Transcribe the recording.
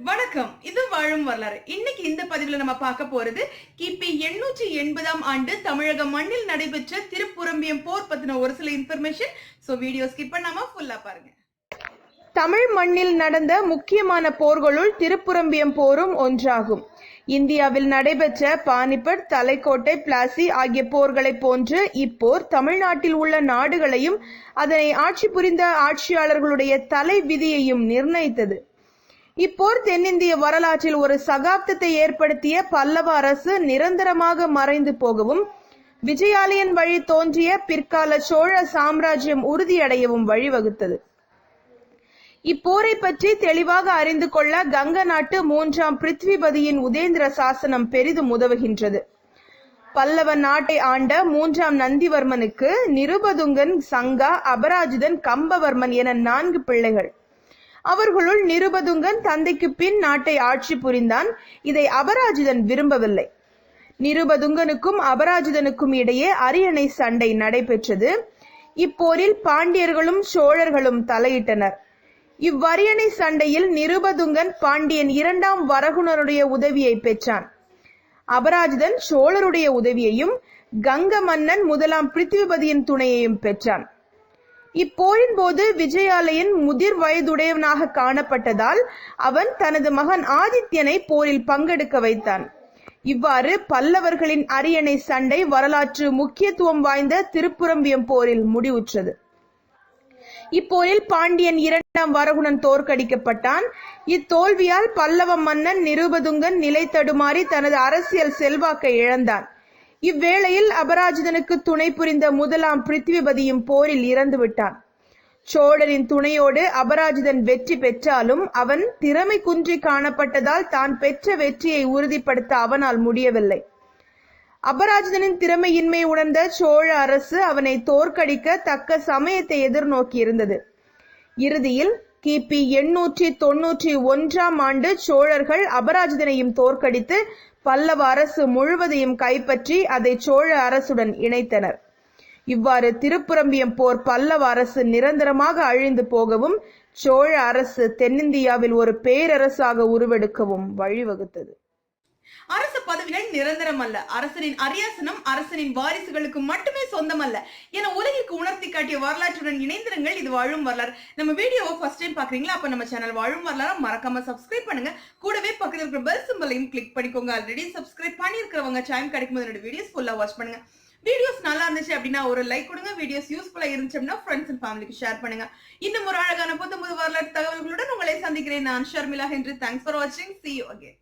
வணக்கம். இது வாழும் வரலாறு. இன்னைக்கு இந்த பதிவுல நம்ம பார்க்க போறது கிபி எண்ணூற்றி எண்பதாம் ஆண்டு தமிழக மண்ணில் நடைபெற்ற திருப்புரம்பியம் போர் பத்தின ஒரு சில இன்ஃபர்மேஷன் சோ வீடியோ ஸ்கிப் பண்ணாம ஃபுல்லா பாருங்க. தமிழ் மண்ணில் நடந்த முக்கியமான போர்களுள் திருப்புரம்பியம் போரும் ஒன்றாகும். இந்தியாவில் நடைபெற்ற பானிபட் தலைக்கோட்டை பிளாசி ஆகிய போர்களைப் போன்று இப்போர் தமிழ்நாட்டில் உள்ள நாடுகளையும் அதனை ஆட்சி புரிந்த ஆட்சியாளர்களுடைய தலை விதியையும் நிர்ணயித்தது. இப்போர் தென்னிந்திய வரலாற்றில் ஒரு சகாப்தத்தை ஏற்படுத்திய பல்லவ அரசு நிரந்தரமாக மறைந்து போகவும் விஜயாலயன் வழி தோன்றிய பிற்கால சோழ சாம்ராஜ்யம் உறுதியடையவும் வழிவகுத்தது. இப்போரை பற்றி தெளிவாக அறிந்து கொள்ள கங்க நாட்டு மூன்றாம் பிருத்விபதியின் உதேந்திர சாசனம் பெரிதும் உதவுகின்றது. பல்லவ நாட்டை ஆண்ட மூன்றாம் நந்திவர்மனுக்கு நிருபதுங்கன் சங்கா அபராஜிதன் கம்பவர்மன் என நான்கு பிள்ளைகள். அவர்களுள் நிருபதுங்கன் தந்தைக்கு பின் நாட்டை ஆட்சி புரிந்தான். இதை அபராஜிதன் விரும்பவில்லை. நிருபதுங்கனுக்கும் அபராஜிதனுக்கும் இடையே அரியணை சண்டை நடைபெற்றது. இப்போரில் பாண்டியர்களும் சோழர்களும் தலையிட்டனர். இவ்வரியணை சண்டையில் நிருபதுங்கன் பாண்டியன் இரண்டாம் வரகுணருடைய உதவியை பெற்றான். அபராஜிதன் சோழருடைய உதவியையும் கங்க மன்னன் முதலாம் பிருத்திவிபதியின் துணையையும் பெற்றான். இப்போரின் போது விஜயாலயன் முதிர் வயதுடையவனாக காணப்பட்டதால் அவன் தனது மகன் ஆதித்யனை போரில் பங்கெடுக்க வைத்தான். இவ்வாறு பல்லவர்களின் அரியணை சண்டை வரலாற்று முக்கியத்துவம் வாய்ந்த திருப்புரம்பியம் போரில் முடிவுற்றது. இப்போரில் பாண்டியன் இரண்டாம் வரகுணன் தோற்கடிக்கப்பட்டான். இத்தோல்வியால் பல்லவ மன்னன் நிருபதுங்கன் நிலை தடுமாறி தனது அரசியல் செல்வாக்கை இழந்தான். இவ்வேளையில் அபராஜிதனுக்கு துணை புரிந்த முதலாம் பிருத்திவிபதியும் போரில் இறந்து விட்டான். சோழரின் துணையோடு அபராஜிதன் வெற்றி பெற்றாலும் அவன் திறமை குன்றி காணப்பட்டதால் தான் பெற்ற வெற்றியை உறுதிப்படுத்த அவனால் முடியவில்லை. அபராஜிதனின் திறமையின்மை உணர்ந்த சோழ அரசு அவனை தோற்கடிக்க தக்க சமயத்தை எதிர்நோக்கி இருந்தது இறுதியில் கிபி எண்ணூற்றி தொன்னூற்றி ஒன்றாம் ஆண்டு சோழர்கள் அபராஜிதனையும் தோற்கடித்து பல்லவ அரசு முழுவதையும் கைப்பற்றி அதை சோழ அரசுடன் இணைத்தனர். இவ்வாறு திருப்புரம்பியம் போர் பல்லவ அரசு நிரந்தரமாக அழிந்து போகவும் சோழ அரசு தென்னிந்தியாவில் ஒரு பேரரசாக உருவெடுக்கவும் வழிவகுத்தது. அரசு பதவிகள் நிரந்தரம் அல்ல அரசனின் அரியாசனம் அரசனின் வாரிசுகளுக்கு மட்டுமே சொந்தம் அல்ல என உலகிற்கு உணர்த்தி காட்டிய வரலாற்றுடன் இணைந்திருங்கள். இது வாழும் வரலாறு. நம்ம வீடியோவை ஃபர்ஸ்ட் டைம் பாக்குறீங்களா அப்ப நம்ம சேனல் வாழும் வரலாறு. மறக்காம சப்ஸ்கிரைப் பண்ணுங்க. கூடவே பக்கத்தில் இருக்கிற பெல் சிம்பிளையும் கிளிக் பண்ணிக்கோங்க. ஆல்ரெடி சப்ஸ்கிரைப் பண்ணியிருக்கிறவங்க டைம் கிடைக்கும் போது என்னோட வீடியோஸ் ஃபுல்லா வாட்ச் பண்ணுங்க. வீடியோஸ் நல்லா இருந்துச்சு அப்படின்னா ஒரு லைக் கொடுங்க. வீடியோஸ் யூஸ்ஃபுல்லா இருந்துச்சு அப்படின்னா ஃப்ரெண்ட்ஸ் அண்ட் ஃபேமிலிக்கு ஷேர் பண்ணுங்க. இன்னும் ஒரு அழகான புத்தம் புது வரலாற்று தகவல்களுடன் உங்களை சந்திக்கிறேன். நான் ஷர்மிலா ஹென்றி. தேங்க்ஸ் ஃபார் வாட்சிங் சி யூ அகேன்